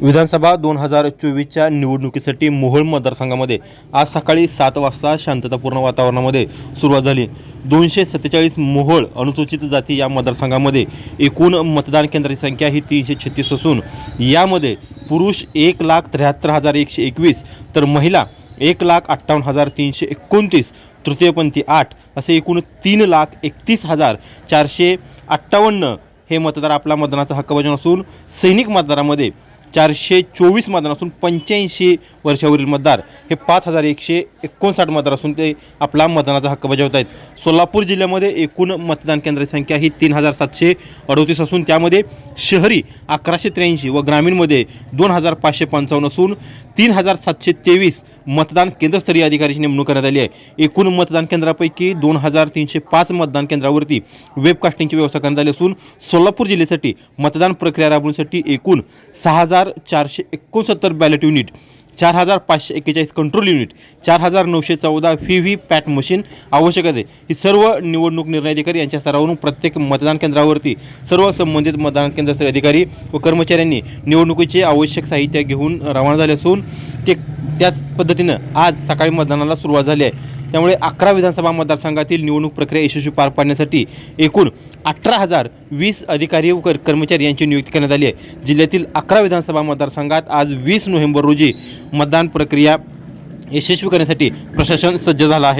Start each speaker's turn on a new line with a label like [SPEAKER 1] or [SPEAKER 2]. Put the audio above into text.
[SPEAKER 1] विधानसभा दोन हजार चोवीसच्या निवडणुकीसाठी मोहोळ मतदारसंघामध्ये आज सकाळी सात वाजता शांततापूर्ण वातावरणामध्ये सुरुवात झाली. दोनशे सत्तेचाळीस मोहोळ अनुसूचित जाती या मतदारसंघामध्ये एकूण मतदान केंद्राची संख्या ही तीनशे छत्तीस असून यामध्ये पुरुष एक लाख त्र्याहत्तर हजार एकशे एकवीस तर महिला एक लाख अठ्ठावन्न हजार तीनशे एकोणतीस तृतीयपंथी आठ असे एकूण तीन लाख एकतीस हजार चारशे अठ्ठावन्न हे मतदार आपला मतदानाचा हक्क बजावून असून सैनिक मतदारामध्ये चारशे चोवीस मतदार असून पंच्याऐंशी वर्षावरील मतदार हे पाच हजार एकशे एकोणसाठ मतदार असून ते आपला मतदानाचा हक्क बजावत आहेत सोलापूर जिल्ह्यामध्ये एकूण मतदान केंद्राची संख्या ही तीन हजार सातशे अडोतीस असून त्यामध्ये शहरी अकराशे त्र्याऐंशी व ग्रामीणमध्ये दोन हजार पाचशे पंचावन्न असून तीन हजार सातशे तेवीस मतदान केंद्रस्तरीय अधिकाऱ्याची नेमणूक करण्यात आली आहे. एकूण मतदान केंद्रापैकी दोन हजार तीनशे पाच मतदान केंद्रावरती वेबकास्टिंगची व्यवस्था करण्यात आली असून सोलापूर जिल्ह्यासाठी मतदान प्रक्रिया राबवण्यासाठी एकूण सहा हजार चारशे एकोणसत्तर बॅलेट युनिट चार हजार पाचशे एक्केचाळीस कंट्रोल युनिट चार हजार नऊशे चौदा व्ही व्ही पॅट मशीन आवश्यक आहे. ही सर्व निवडणूक निर्णय अधिकारी यांच्या स्तरावरून प्रत्येक मतदान केंद्रावरती सर्व संबंधित मतदान केंद्राचे अधिकारी व कर्मचाऱ्यांनी निवडणुकीचे आवश्यक साहित्य घेऊन रवाना झाले असून ते त्याच पद्धतीनं आज सकाळी मतदानाला सुरुवात झाली आहे. त्यामुळे अकरा विधानसभा मतदारसंघातील निवडणूक प्रक्रिया यशस्वी पार पाडण्यासाठी एकूण अठरा हजार वीस अधिकारी व कर्मचारी यांची नियुक्ती करण्यात आली आहे. जिल्ह्यातील अकरा विधानसभा मतदारसंघात आज वीस नोव्हेंबर रोजी मतदान प्रक्रिया यशस्वी करण्यासाठी प्रशासन सज्ज झालं आहे.